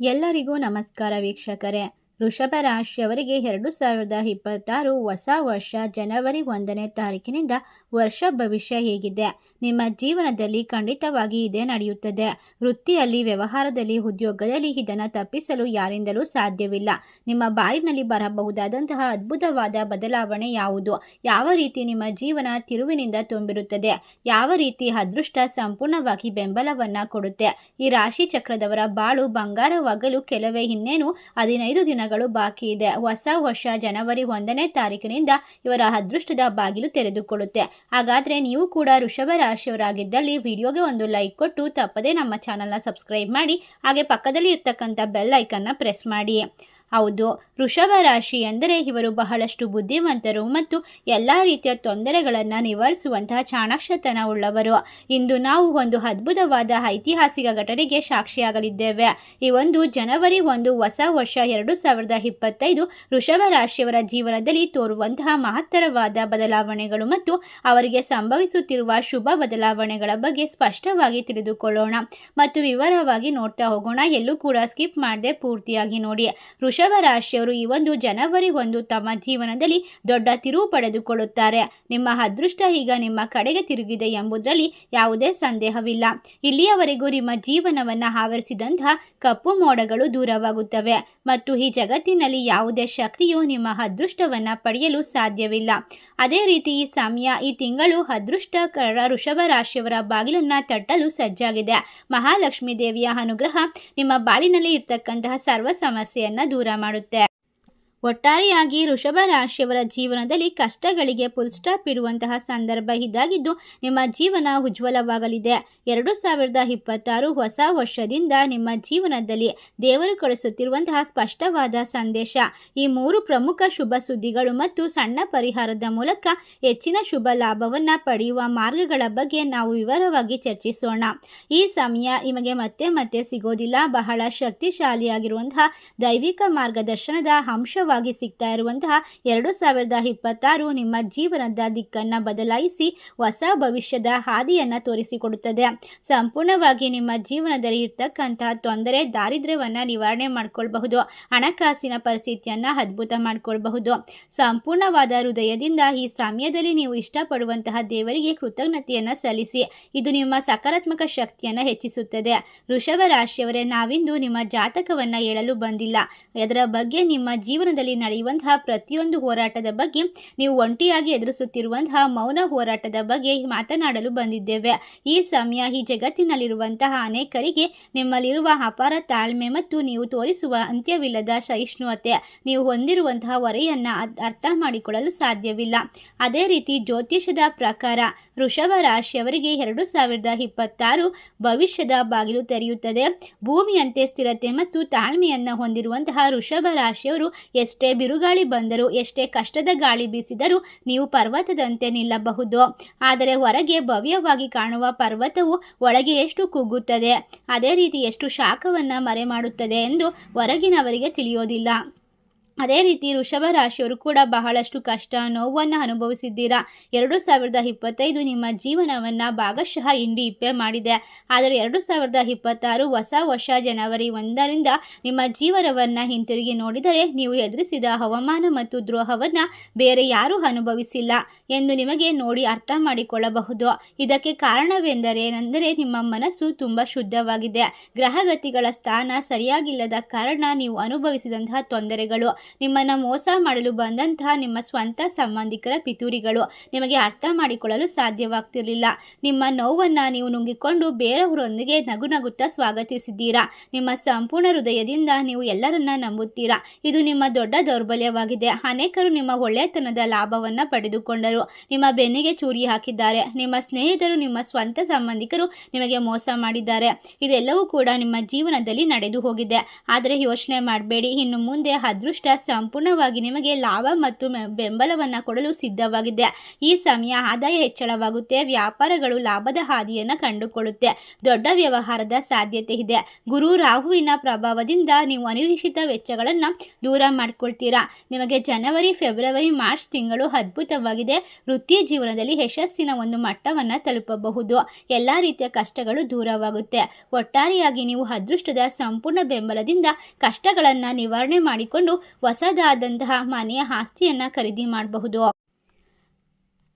ಎಲ್ಲರಿಗೂ ನಮಸ್ಕಾರ ವೀಕ್ಷಕರೇ. ವೃಷಭ ರಾಶಿಯವರಿಗೆ ಎರಡು ಸಾವಿರದ ಇಪ್ಪತ್ತಾರು ಹೊಸ ವರ್ಷ ಜನವರಿ ಒಂದನೇ ತಾರೀಕಿನಿಂದ ವರ್ಷ ಭವಿಷ್ಯ ಹೇಗಿದೆ. ನಿಮ್ಮ ಜೀವನದಲ್ಲಿ ಖಂಡಿತವಾಗಿ ಇದೇ ನಡೆಯುತ್ತದೆ. ವೃತ್ತಿಯಲ್ಲಿ, ವ್ಯವಹಾರದಲ್ಲಿ, ಉದ್ಯೋಗದಲ್ಲಿ ಇದನ್ನು ತಪ್ಪಿಸಲು ಯಾರಿಂದಲೂ ಸಾಧ್ಯವಿಲ್ಲ. ನಿಮ್ಮ ಬಾಳಿನಲ್ಲಿ ಬರಬಹುದಾದಂತಹ ಅದ್ಭುತವಾದ ಬದಲಾವಣೆ ಯಾವುದು? ಯಾವ ರೀತಿ ನಿಮ್ಮ ಜೀವನ ತಿರುವಿನಿಂದ ತುಂಬಿರುತ್ತದೆ? ಯಾವ ರೀತಿ ಅದೃಷ್ಟ ಸಂಪೂರ್ಣವಾಗಿ ಬೆಂಬಲವನ್ನು ಕೊಡುತ್ತೆ? ಈ ರಾಶಿ ಚಕ್ರದವರ ಬಾಳು ಬಂಗಾರವಾಗಲು ಕೆಲವೇ ಇನ್ನೇನು ಹದಿನೈದು ದಿನಗಳು ಬಾಕಿ ಇದೆ. ಹೊಸ ವರ್ಷ ಜನವರಿ ಒಂದನೇ ತಾರೀಕಿನಿಂದ ಇವರ ಅದೃಷ್ಟದ ಬಾಗಿಲು ತೆರೆದುಕೊಳ್ಳುತ್ತೆ. ಹಾಗಾದ್ರೆ ನೀವು ಕೂಡ ಋಷಭ ರಾಶಿಯವರಾಗಿದ್ದಲ್ಲಿ ವಿಡಿಯೋಗೆ ಒಂದು ಲೈಕ್ ಕೊಟ್ಟು ತಪ್ಪದೇ ನಮ್ಮ ಚಾನಲ್ನ ಸಬ್ಸ್ಕ್ರೈಬ್ ಮಾಡಿ ಹಾಗೆ ಪಕ್ಕದಲ್ಲಿ ಇರ್ತಕ್ಕಂಥ ಬೆಲ್ ಐಕನ್ನ ಪ್ರೆಸ್ ಮಾಡಿ. ಹೌದು, ವೃಷಭ ರಾಶಿ ಎಂದರೆ ಇವರು ಬಹಳಷ್ಟು ಬುದ್ಧಿವಂತರು ಮತ್ತು ಎಲ್ಲ ರೀತಿಯ ತೊಂದರೆಗಳನ್ನು ನಿವಾರಿಸುವಂತಹ ಚಾಣಾಕ್ಷತನ ಉಳ್ಳವರು ಇಂದು ನಾವು ಒಂದು ಅದ್ಭುತವಾದ ಐತಿಹಾಸಿಕ ಘಟನೆಗೆ ಸಾಕ್ಷಿಯಾಗಲಿದ್ದೇವೆ. ಈ ಒಂದು ಜನವರಿ ಒಂದು ಹೊಸ ವರ್ಷ ಎರಡು ಸಾವಿರದ ಇಪ್ಪತ್ತೈದು ವೃಷಭ ರಾಶಿಯವರ ಜೀವನದಲ್ಲಿ ತೋರುವಂತಹ ಮಹತ್ತರವಾದ ಬದಲಾವಣೆಗಳು ಮತ್ತು ಅವರಿಗೆ ಸಂಭವಿಸುತ್ತಿರುವ ಶುಭ ಬದಲಾವಣೆಗಳ ಬಗ್ಗೆ ಸ್ಪಷ್ಟವಾಗಿ ತಿಳಿದುಕೊಳ್ಳೋಣ. ಮತ್ತು ವಿವರವಾಗಿ ನೋಡ್ತಾ ಹೋಗೋಣ, ಎಲ್ಲೂ ಕೂಡ ಸ್ಕಿಪ್ ಮಾಡದೆ ಪೂರ್ತಿಯಾಗಿ ನೋಡಿ. ವೃಷಭ ರಾಶಿಯವರು ಈ ಒಂದು ಜನವರಿ ಒಂದು ತಮ್ಮ ಜೀವನದಲ್ಲಿ ದೊಡ್ಡ ತಿರುವು ಪಡೆದುಕೊಳ್ಳುತ್ತಾರೆ. ನಿಮ್ಮ ಅದೃಷ್ಟ ಈಗ ನಿಮ್ಮ ಕಡೆಗೆ ತಿರುಗಿದೆ ಎಂಬುದರಲ್ಲಿ ಯಾವುದೇ ಸಂದೇಹವಿಲ್ಲ. ಇಲ್ಲಿಯವರೆಗೂ ನಿಮ್ಮ ಜೀವನವನ್ನು ಆವರಿಸಿದಂತಹ ಕಪ್ಪು ಮೋಡಗಳು ದೂರವಾಗುತ್ತವೆ ಮತ್ತು ಈ ಜಗತ್ತಿನಲ್ಲಿ ಯಾವುದೇ ಶಕ್ತಿಯು ನಿಮ್ಮ ಅದೃಷ್ಟವನ್ನು ಪಡೆಯಲು ಸಾಧ್ಯವಿಲ್ಲ. ಅದೇ ರೀತಿ ಈ ಸಮಯ, ಈ ತಿಂಗಳು ಅದೃಷ್ಟಕರ ಋಷಭ ರಾಶಿಯವರ ಬಾಗಿಲನ್ನು ತಟ್ಟಲು ಸಜ್ಜಾಗಿದೆ. ಮಹಾಲಕ್ಷ್ಮೀ ದೇವಿಯ ಅನುಗ್ರಹ ನಿಮ್ಮ ಬಾಳಿನಲ್ಲಿ ಇರ್ತಕ್ಕಂತಹ ಸರ್ವ ಸಮಸ್ಯೆಯನ್ನು ದೂರ ಮಾಡುತ್ತೆ ಒಟ್ಟಾರೆಯಾಗಿ ವೃಷಭ ರಾಶಿಯವರ ಜೀವನದಲ್ಲಿ ಕಷ್ಟಗಳಿಗೆ ಫುಲ್ ಸ್ಟಾಪ್ ಇಡುವಂತಹ ಸಂದರ್ಭ ಇದಾಗಿದ್ದು, ನಿಮ್ಮ ಜೀವನ ಉಜ್ವಲವಾಗಲಿದೆ. ಎರಡು ಸಾವಿರದ ಇಪ್ಪತ್ತಾರು ಹೊಸ ವರ್ಷದಿಂದ ನಿಮ್ಮ ಜೀವನದಲ್ಲಿ ದೇವರು ಕಳಿಸುತ್ತಿರುವಂತಹ ಸ್ಪಷ್ಟವಾದ ಸಂದೇಶ. ಈ ಮೂರು ಪ್ರಮುಖ ಶುಭ ಸುದ್ದಿಗಳು ಮತ್ತು ಸಣ್ಣ ಪರಿಹಾರದ ಮೂಲಕ ಹೆಚ್ಚಿನ ಶುಭ ಲಾಭವನ್ನು ಪಡೆಯುವ ಮಾರ್ಗಗಳ ಬಗ್ಗೆ ನಾವು ವಿವರವಾಗಿ ಚರ್ಚಿಸೋಣ. ಈ ಸಮಯ ನಿಮಗೆ ಮತ್ತೆ ಮತ್ತೆ ಸಿಗೋದಿಲ್ಲ. ಬಹಳ ಶಕ್ತಿಶಾಲಿಯಾಗಿರುವಂತಹ ದೈವಿಕ ಮಾರ್ಗದರ್ಶನದ ಅಂಶವಾಗಿ ಸಿಗ್ತಾ ಇರುವಂತಹ ಎರಡು ಸಾವಿರದ ಇಪ್ಪತ್ತಾರು ನಿಮ್ಮ ಜೀವನದ ದಿಕ್ಕನ್ನ ಬದಲಾಯಿಸಿ ಹೊಸ ಭವಿಷ್ಯದ ಹಾದಿಯನ್ನು ತೋರಿಸಿಕೊಡುತ್ತದೆ. ಸಂಪೂರ್ಣವಾಗಿ ನಿಮ್ಮ ಜೀವನದಲ್ಲಿ ಇರ್ತಕ್ಕಂತಹ ತೊಂದರೆ, ದಾರಿದ್ರ್ಯವನ್ನ ನಿವಾರಣೆ ಮಾಡ್ಕೊಳ್ಬಹುದು. ಹಣಕಾಸಿನ ಪರಿಸ್ಥಿತಿಯನ್ನ ಅದ್ಭುತ ಮಾಡ್ಕೊಳ್ಬಹುದು. ಸಂಪೂರ್ಣವಾದ ಹೃದಯದಿಂದ ಈ ಸಮಯದಲ್ಲಿ ನೀವು ಇಷ್ಟಪಡುವಂತಹ ದೇವರಿಗೆ ಕೃತಜ್ಞತೆಯನ್ನು ಸಲ್ಲಿಸಿ, ಇದು ನಿಮ್ಮ ಸಕಾರಾತ್ಮಕ ಶಕ್ತಿಯನ್ನ ಹೆಚ್ಚಿಸುತ್ತದೆ. ವೃಷಭ ರಾಶಿಯವರೇ, ನಾವಿಂದು ನಿಮ್ಮ ಜಾತಕವನ್ನ ಹೇಳಲು ಬಂದಿಲ್ಲ. ಅದರ ಬಗ್ಗೆ ನಿಮ್ಮ ಜೀವನದಲ್ಲಿ ನಡೆಯುವಂತಹ ಪ್ರತಿಯೊಂದು ಹೋರಾಟದ ಬಗ್ಗೆ ನೀವು ಒಂಟಿಯಾಗಿ ಎದುರಿಸುತ್ತಿರುವಂತಹ ಮೌನ ಹೋರಾಟದ ಬಗ್ಗೆ ಮಾತನಾಡಲು ಬಂದಿದ್ದೇವೆ. ಈ ಸಮಯ ಈ ಜಗತ್ತಿನಲ್ಲಿರುವಂತಹ ಅನೇಕರಿಗೆ ನಿಮ್ಮಲ್ಲಿರುವ ಅಪಾರ ತಾಳ್ಮೆ ಮತ್ತು ನೀವು ತೋರಿಸುವ ಅಂತ್ಯವಿಲ್ಲದ ಸಹಿಷ್ಣುತೆ, ನೀವು ಹೊಂದಿರುವಂತಹ ಹೊರೆಯನ್ನು ಅರ್ಥ ಮಾಡಿಕೊಳ್ಳಲು ಸಾಧ್ಯವಿಲ್ಲ. ಅದೇ ರೀತಿ ಜ್ಯೋತಿಷದ ಪ್ರಕಾರ ವೃಷಭ ರಾಶಿಯವರಿಗೆ ಎರಡು ಸಾವಿರದ ಇಪ್ಪತ್ತಾರು ಭವಿಷ್ಯದ ಬಾಗಿಲು ತೆರೆಯುತ್ತದೆ. ಭೂಮಿಯಂತೆ ಸ್ಥಿರತೆ ಮತ್ತು ತಾಳ್ಮೆಯನ್ನು ಹೊಂದಿರುವಂತಹ ವೃಷಭ ರಾಶಿಯವರು ಎಷ್ಟೇ ಬಿರುಗಾಳಿ ಬಂದರೂ, ಎಷ್ಟೇ ಕಷ್ಟದ ಗಾಳಿ ಬೀಸಿದರೂ ನೀವು ಪರ್ವತದಂತೆ ನಿಲ್ಲಬಹುದು. ಆದರೆ ಹೊರಗೆ ಭವ್ಯವಾಗಿ ಕಾಣುವ ಪರ್ವತವು ಒಳಗೆ ಎಷ್ಟು ಕುಗ್ಗುತ್ತದೆ, ಅದೇ ರೀತಿ ಎಷ್ಟು ಶಾಖವನ್ನು ಮರೆ ಮಾಡುತ್ತದೆ ಎಂದು ಹೊರಗಿನವರಿಗೆ ತಿಳಿಯೋದಿಲ್ಲ. ಅದೇ ರೀತಿ ವೃಷಭ ರಾಶಿಯವರು ಕೂಡ ಬಹಳಷ್ಟು ಕಷ್ಟ, ನೋವನ್ನು ಅನುಭವಿಸಿದ್ದೀರಾ? ಎರಡು ಸಾವಿರದ ಇಪ್ಪತ್ತೈದು ನಿಮ್ಮ ಜೀವನವನ್ನು ಭಾಗಶಃ ಇಂಡಿ ಇಪ್ಪೆ ಮಾಡಿದೆ. ಆದರೆ ಎರಡು ಸಾವಿರದ ಇಪ್ಪತ್ತಾರು ಹೊಸ ವರ್ಷ ಜನವರಿ ಒಂದರಿಂದ ನಿಮ್ಮ ಜೀವನವನ್ನು ಹಿಂತಿರುಗಿ ನೋಡಿದರೆ ನೀವು ಎದುರಿಸಿದ ಹವಾಮಾನ ಮತ್ತು ದ್ರೋಹವನ್ನು ಬೇರೆ ಯಾರೂ ಅನುಭವಿಸಿಲ್ಲ ಎಂದು ನಿಮಗೆ ನೋಡಿ ಅರ್ಥ ಮಾಡಿಕೊಳ್ಳಬಹುದು. ಇದಕ್ಕೆ ಕಾರಣವೆಂದರೆ ಏನೆಂದರೆ ನಿಮ್ಮ ಮನಸ್ಸು ತುಂಬ ಶುದ್ಧವಾಗಿದೆ. ಗ್ರಹಗತಿಗಳ ಸ್ಥಾನ ಸರಿಯಾಗಿಲ್ಲದ ಕಾರಣ ನೀವು ಅನುಭವಿಸಿದಂತಹ ತೊಂದರೆಗಳು. ನಿಮ್ಮನ್ನು ಮೋಸ ಮಾಡಲು ಬಂದಂತಹ ನಿಮ್ಮ ಸ್ವಂತ ಸಂಬಂಧಿಕರ ಪಿತೂರಿಗಳು ನಿಮಗೆ ಅರ್ಥ ಮಾಡಿಕೊಳ್ಳಲು ಸಾಧ್ಯವಾಗ್ತಿರಲಿಲ್ಲ. ನಿಮ್ಮ ನೋವನ್ನು ನೀವು ನುಂಗಿಕೊಂಡು ಬೇರೆಯವರೊಂದಿಗೆ ನಗು ನಗುತ್ತಾ ಸ್ವಾಗತಿಸಿದ್ದೀರಾ? ನಿಮ್ಮ ಸಂಪೂರ್ಣ ಹೃದಯದಿಂದ ನೀವು ಎಲ್ಲರನ್ನ ನಂಬುತ್ತೀರಾ? ಇದು ನಿಮ್ಮ ದೊಡ್ಡ ದೌರ್ಬಲ್ಯವಾಗಿದೆ. ಅನೇಕರು ನಿಮ್ಮ ಒಳ್ಳೆಯತನದ ಲಾಭವನ್ನು ಪಡೆದುಕೊಂಡರು. ನಿಮ್ಮ ಬೆನ್ನಿಗೆ ಚೂರಿ ಹಾಕಿದ್ದಾರೆ. ನಿಮ್ಮ ಸ್ನೇಹಿತರು, ನಿಮ್ಮ ಸ್ವಂತ ಸಂಬಂಧಿಕರು ನಿಮಗೆ ಮೋಸ ಮಾಡಿದ್ದಾರೆ. ಇದೆಲ್ಲವೂ ಕೂಡ ನಿಮ್ಮ ಜೀವನದಲ್ಲಿ ನಡೆದು ಹೋಗಿದೆ ಆದರೆ ಯೋಚನೆ ಮಾಡಬೇಡಿ. ಇನ್ನು ಮುಂದೆ ಅದೃಷ್ಟ ಸಂಪೂರ್ಣವಾಗಿ ನಿಮಗೆ ಲಾಭ ಮತ್ತು ಬೆಂಬಲವನ್ನು ಕೊಡಲು ಸಿದ್ಧವಾಗಿದೆ. ಈ ಸಮಯ ಆದಾಯ ಹೆಚ್ಚಳವಾಗುತ್ತೆ, ವ್ಯಾಪಾರಗಳು ಲಾಭದ ಹಾದಿಯನ್ನು ಕಂಡುಕೊಳ್ಳುತ್ತೆ, ದೊಡ್ಡ ವ್ಯವಹಾರದ ಸಾಧ್ಯತೆ ಇದೆ. ಗುರು ರಾಹುವಿನ ಪ್ರಭಾವದಿಂದ ನೀವು ಅನಿರೀಕ್ಷಿತ ವೆಚ್ಚಗಳನ್ನು ದೂರ ಮಾಡ್ಕೊಳ್ತೀರಾ? ನಿಮಗೆ ಜನವರಿ, ಫೆಬ್ರವರಿ, ಮಾರ್ಚ್ ತಿಂಗಳು ಅದ್ಭುತವಾಗಿದೆ. ವೃತ್ತಿ ಜೀವನದಲ್ಲಿ ಯಶಸ್ಸಿನ ಒಂದು ಮಟ್ಟವನ್ನು ತಲುಪಬಹುದು. ಎಲ್ಲ ರೀತಿಯ ಕಷ್ಟಗಳು ದೂರವಾಗುತ್ತೆ. ಒಟ್ಟಾರೆಯಾಗಿ ನೀವು ಅದೃಷ್ಟದ ಸಂಪೂರ್ಣ ಬೆಂಬಲದಿಂದ ಕಷ್ಟಗಳನ್ನು ನಿವಾರಣೆ ಮಾಡಿಕೊಂಡು ಹೊಸದಾದಂತಹ ಮನೆಯ ಆಸ್ತಿಯನ್ನು ಖರೀದಿ ಮಾಡಬಹುದು.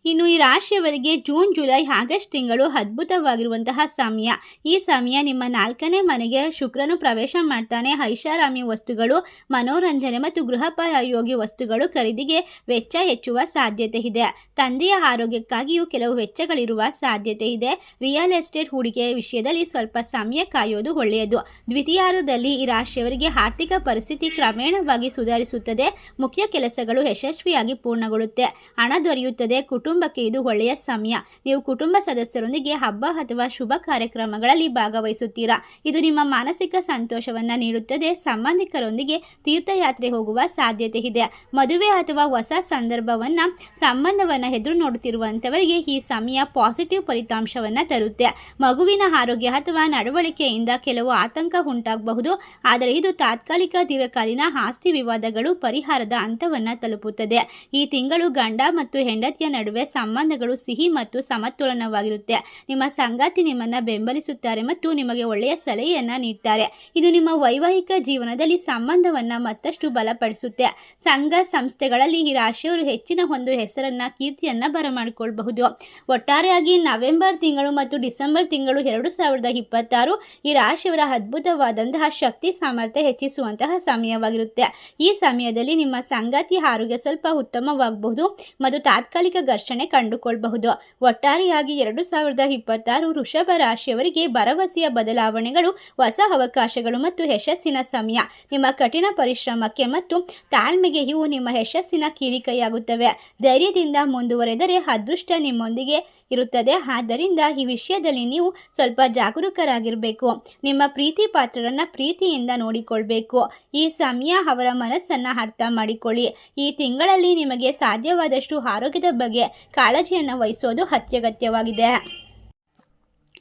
ಇನ್ನು ಈ ರಾಶಿಯವರಿಗೆ ಜೂನ್, ಜುಲೈ ಆಗಸ್ಟ್ ತಿಂಗಳು ಅದ್ಭುತವಾಗಿರುವಂತಹ ಸಮಯ. ಈ ಸಮಯ ನಿಮ್ಮ ನಾಲ್ಕನೇ ಮನೆಗೆ ಶುಕ್ರನು ಪ್ರವೇಶ ಮಾಡ್ತಾನೆ. ಐಷಾರಾಮಿ ವಸ್ತುಗಳು, ಮನೋರಂಜನೆ ಮತ್ತು ಗೃಹೋಪಯೋಗಿ ವಸ್ತುಗಳು ಖರೀದಿಗೆ ವೆಚ್ಚ ಹೆಚ್ಚುವ ಸಾಧ್ಯತೆ ಇದೆ. ತಂದೆಯ ಆರೋಗ್ಯಕ್ಕಾಗಿಯೂ ಕೆಲವು ವೆಚ್ಚಗಳಿರುವ ಸಾಧ್ಯತೆ ಇದೆ. ರಿಯಲ್ ಎಸ್ಟೇಟ್ ಹೂಡಿಕೆಯ ವಿಷಯದಲ್ಲಿ ಸ್ವಲ್ಪ ಸಮಯ ಕಾಯೋದು ಒಳ್ಳೆಯದು. ದ್ವಿತೀಯಾರ್ಧದಲ್ಲಿ ಈ ರಾಶಿಯವರಿಗೆ ಆರ್ಥಿಕ ಪರಿಸ್ಥಿತಿ ಕ್ರಮೇಣವಾಗಿ ಸುಧಾರಿಸುತ್ತದೆ. ಮುಖ್ಯ ಕೆಲಸಗಳು ಯಶಸ್ವಿಯಾಗಿ ಪೂರ್ಣಗೊಳ್ಳುತ್ತೆ. ಹಣ ದೊರೆಯುತ್ತದೆ. ಕುಟುಂಬಕ್ಕೆ ಇದು ಒಳ್ಳೆಯ ಸಮಯ. ನೀವು ಕುಟುಂಬ ಸದಸ್ಯರೊಂದಿಗೆ ಹಬ್ಬ ಅಥವಾ ಶುಭ ಕಾರ್ಯಕ್ರಮಗಳಲ್ಲಿ ಭಾಗವಹಿಸುತ್ತೀರಾ? ಇದು ನಿಮ್ಮ ಮಾನಸಿಕ ಸಂತೋಷವನ್ನು ನೀಡುತ್ತದೆ. ಸಂಬಂಧಿಕರೊಂದಿಗೆ ತೀರ್ಥಯಾತ್ರೆ ಹೋಗುವ ಸಾಧ್ಯತೆ ಇದೆ. ಮದುವೆ ಅಥವಾ ಹೊಸ ಸಂದರ್ಭವನ್ನು, ಸಂಬಂಧವನ್ನು ಎದುರು ನೋಡುತ್ತಿರುವಂಥವರಿಗೆ ಈ ಸಮಯ ಪಾಸಿಟಿವ್ ಫಲಿತಾಂಶವನ್ನು ತರುತ್ತೆ. ಮಗುವಿನ ಆರೋಗ್ಯ ಅಥವಾ ನಡವಳಿಕೆಯಿಂದ ಕೆಲವು ಆತಂಕ ಉಂಟಾಗಬಹುದು. ಆದರೆ ಇದು ತಾತ್ಕಾಲಿಕ ದೀರ್ಘಕಾಲೀನ ಆಸ್ತಿ ವಿವಾದಗಳು ಪರಿಹಾರದ ಹಂತವನ್ನು ತಲುಪುತ್ತದೆ. ಈ ತಿಂಗಳು ಗಂಡ ಮತ್ತು ಹೆಂಡತಿಯ ನಡುವೆ ಸಂಬಂಧಗಳು ಸಿಹಿ ಮತ್ತು ಸಮತೋಲನವಾಗಿರುತ್ತೆ. ನಿಮ್ಮ ಸಂಗಾತಿ ನಿಮ್ಮನ್ನು ಬೆಂಬಲಿಸುತ್ತಾರೆ ಮತ್ತು ನಿಮಗೆ ಒಳ್ಳೆಯ ಸಲಹೆಯನ್ನು ನೀಡ್ತಾರೆ. ಇದು ನಿಮ್ಮ ವೈವಾಹಿಕ ಜೀವನದಲ್ಲಿ ಸಂಬಂಧವನ್ನು ಮತ್ತಷ್ಟು ಬಲಪಡಿಸುತ್ತೆ. ಸಂಘ ಸಂಸ್ಥೆಗಳಲ್ಲಿ ಈ ರಾಶಿಯವರು ಹೆಚ್ಚಿನ ಒಂದು ಹೆಸರನ್ನ, ಕೀರ್ತಿಯನ್ನ ಬರಮಾಡಿಕೊಳ್ಳಬಹುದು ಒಟ್ಟಾರೆಯಾಗಿ ನವೆಂಬರ್ ತಿಂಗಳು ಮತ್ತು ಡಿಸೆಂಬರ್ ತಿಂಗಳು ಎರಡು ಸಾವಿರದ ಇಪ್ಪತ್ತಾರು ಈ ರಾಶಿಯವರ ಅದ್ಭುತವಾದಂತಹ ಶಕ್ತಿ ಸಾಮರ್ಥ್ಯ ಹೆಚ್ಚಿಸುವಂತಹ ಸಮಯವಾಗಿರುತ್ತೆ. ಈ ಸಮಯದಲ್ಲಿ ನಿಮ್ಮ ಸಂಗಾತಿ ಆರೋಗ್ಯ ಸ್ವಲ್ಪ ಉತ್ತಮವಾಗಬಹುದು ಮತ್ತು ತಾತ್ಕಾಲಿಕ ಘರ್ಷಣೆ ಕಂಡುಕೊಳ್ಳಬಹುದು ಒಟ್ಟಾರೆಯಾಗಿ ಎರಡು ಸಾವಿರದ ಇಪ್ಪತ್ತಾರು ವೃಷಭ ರಾಶಿಯವರಿಗೆ ಭರವಸೆಯ ಬದಲಾವಣೆಗಳು, ಹೊಸ ಅವಕಾಶಗಳು ಮತ್ತು ಯಶಸ್ಸಿನ ಸಮಯ. ನಿಮ್ಮ ಕಠಿಣ ಪರಿಶ್ರಮಕ್ಕೆ ಮತ್ತು ತಾಳ್ಮೆಗೆ ಇವು ನಿಮ್ಮ ಯಶಸ್ಸಿನ ಕೀಲಿಕೈಯಾಗುತ್ತವೆ. ಧೈರ್ಯದಿಂದ ಮುಂದುವರೆದರೆ ಅದೃಷ್ಟ ನಿಮ್ಮೊಂದಿಗೆ ಇರುತ್ತದೆ. ಆದ್ದರಿಂದ ಈ ವಿಷಯದಲ್ಲಿ ನೀವು ಸ್ವಲ್ಪ ಜಾಗರೂಕರಾಗಿರಬೇಕು. ನಿಮ್ಮ ಪ್ರೀತಿ ಪಾತ್ರರನ್ನು ಪ್ರೀತಿಯಿಂದ ನೋಡಿಕೊಳ್ಬೇಕು. ಈ ಸಮಯ ಅವರ ಮನಸ್ಸನ್ನು ಅರ್ಥ ಮಾಡಿಕೊಳ್ಳಿ. ಈ ತಿಂಗಳಲ್ಲಿ ನಿಮಗೆ ಸಾಧ್ಯವಾದಷ್ಟು ಆರೋಗ್ಯದ ಬಗ್ಗೆ ಕಾಳಜಿಯನ್ನು ವಹಿಸೋದು ಅತ್ಯಗತ್ಯವಾಗಿದೆ.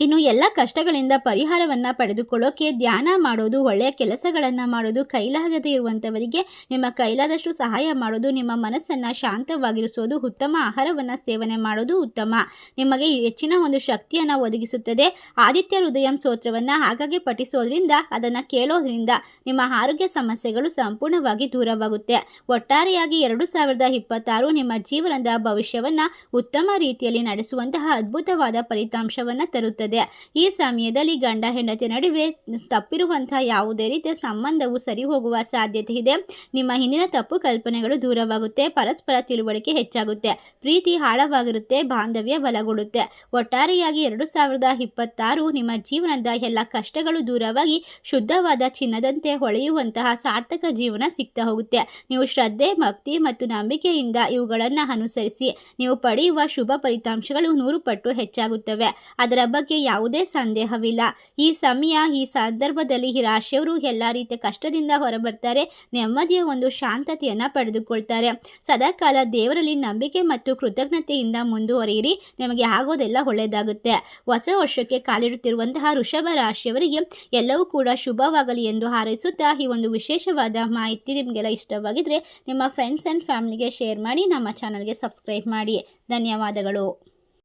ಇನ್ನು ಎಲ್ಲ ಕಷ್ಟಗಳಿಂದ ಪರಿಹಾರವನ್ನು ಪಡೆದುಕೊಳ್ಳೋಕೆ ಧ್ಯಾನ ಮಾಡೋದು, ಒಳ್ಳೆಯ ಕೆಲಸಗಳನ್ನು ಮಾಡೋದು, ಕೈಲಾಗದೇ ಇರುವಂಥವರಿಗೆ ನಿಮ್ಮ ಕೈಲಾದಷ್ಟು ಸಹಾಯ ಮಾಡೋದು, ನಿಮ್ಮ ಮನಸ್ಸನ್ನು ಶಾಂತವಾಗಿರಿಸೋದು, ಉತ್ತಮ ಆಹಾರವನ್ನು ಸೇವನೆ ಮಾಡೋದು ಉತ್ತಮ. ನಿಮಗೆ ಹೆಚ್ಚಿನ ಒಂದು ಶಕ್ತಿಯನ್ನು ಒದಗಿಸುತ್ತದೆ. ಆದಿತ್ಯ ಹೃದಯಂ ಸ್ತೋತ್ರವನ್ನು ಹಾಗಾಗಿ ಪಠಿಸೋದ್ರಿಂದ, ಅದನ್ನು ಕೇಳೋದ್ರಿಂದ ನಿಮ್ಮ ಆರೋಗ್ಯ ಸಮಸ್ಯೆಗಳು ಸಂಪೂರ್ಣವಾಗಿ ದೂರವಾಗುತ್ತೆ. ಒಟ್ಟಾರೆಯಾಗಿ ಎರಡು ಸಾವಿರದ ಇಪ್ಪತ್ತಾರು ನಿಮ್ಮ ಜೀವನದ ಭವಿಷ್ಯವನ್ನು ಉತ್ತಮ ರೀತಿಯಲ್ಲಿ ನಡೆಸುವಂತಹ ಅದ್ಭುತವಾದ ಫಲಿತಾಂಶವನ್ನು ತರುತ್ತದೆ. ಈ ಸಮಯದಲ್ಲಿ ಗಂಡ ಹೆಂಡತಿ ನಡುವೆ ತಪ್ಪಿರುವಂತಹ ಯಾವುದೇ ರೀತಿಯ ಸಂಬಂಧವು ಸರಿ ಹೋಗುವ ಸಾಧ್ಯತೆ ಇದೆ. ನಿಮ್ಮ ಹಿಂದಿನ ತಪ್ಪು ಕಲ್ಪನೆಗಳು ದೂರವಾಗುತ್ತೆ. ಪರಸ್ಪರ ತಿಳುವಳಿಕೆ ಹೆಚ್ಚಾಗುತ್ತೆ. ಪ್ರೀತಿ ಆಳವಾಗಿರುತ್ತೆ. ಬಾಂಧವ್ಯ ಬಲಗೊಳ್ಳುತ್ತೆ. ಒಟ್ಟಾರೆಯಾಗಿ ಎರಡು ಸಾವಿರದ ಇಪ್ಪತ್ತಾರು ನಿಮ್ಮ ಜೀವನದ ಎಲ್ಲ ಕಷ್ಟಗಳು ದೂರವಾಗಿ ಶುದ್ಧವಾದ ಚಿನ್ನದಂತೆ ಹೊಳೆಯುವಂತಹ ಸಾರ್ಥಕ ಜೀವನ ಸಿಗ್ತಾ ಹೋಗುತ್ತೆ. ನೀವು ಶ್ರದ್ಧೆ, ಭಕ್ತಿ ಮತ್ತು ನಂಬಿಕೆಯಿಂದ ಇವುಗಳನ್ನು ಅನುಸರಿಸಿ, ನೀವು ಪಡೆಯುವ ಶುಭ ಫಲಿತಾಂಶಗಳು ನೂರು ಪಟ್ಟು ಹೆಚ್ಚಾಗುತ್ತವೆ. ಅದರ ಬಗ್ಗೆ ಯಾವುದೇ ಸಂದೇಹವಿಲ್ಲ. ಈ ಸಮಯ, ಈ ಸಂದರ್ಭದಲ್ಲಿ ಈ ರಾಶಿಯವರು ಎಲ್ಲ ರೀತಿಯ ಕಷ್ಟದಿಂದ ಹೊರಬರ್ತಾರೆ. ನೆಮ್ಮದಿಯ ಒಂದು ಶಾಂತತೆಯನ್ನು ಪಡೆದುಕೊಳ್ತಾರೆ. ಸದಾಕಾಲ ದೇವರಲ್ಲಿ ನಂಬಿಕೆ ಮತ್ತು ಕೃತಜ್ಞತೆಯಿಂದ ಮುಂದುವರಿಯಿರಿ. ನಿಮಗೆ ಆಗೋದೆಲ್ಲ ಒಳ್ಳೆಯದಾಗುತ್ತೆ. ಹೊಸ ವರ್ಷಕ್ಕೆ ಕಾಲಿಡುತ್ತಿರುವಂತಹ ವೃಷಭ ರಾಶಿಯವರಿಗೆ ಎಲ್ಲವೂ ಕೂಡ ಶುಭವಾಗಲಿ ಎಂದು ಹಾರೈಸುತ್ತಾ ಈ ಒಂದು ವಿಶೇಷವಾದ ಮಾಹಿತಿ ನಿಮಗೆಲ್ಲ ಇಷ್ಟವಾಗಿದ್ದರೆ ನಿಮ್ಮ ಫ್ರೆಂಡ್ಸ್ ಆ್ಯಂಡ್ ಫ್ಯಾಮಿಲಿಗೆ ಶೇರ್ ಮಾಡಿ, ನಮ್ಮ ಚಾನಲ್ಗೆ ಸಬ್ಸ್ಕ್ರೈಬ್ ಮಾಡಿ. ಧನ್ಯವಾದಗಳು.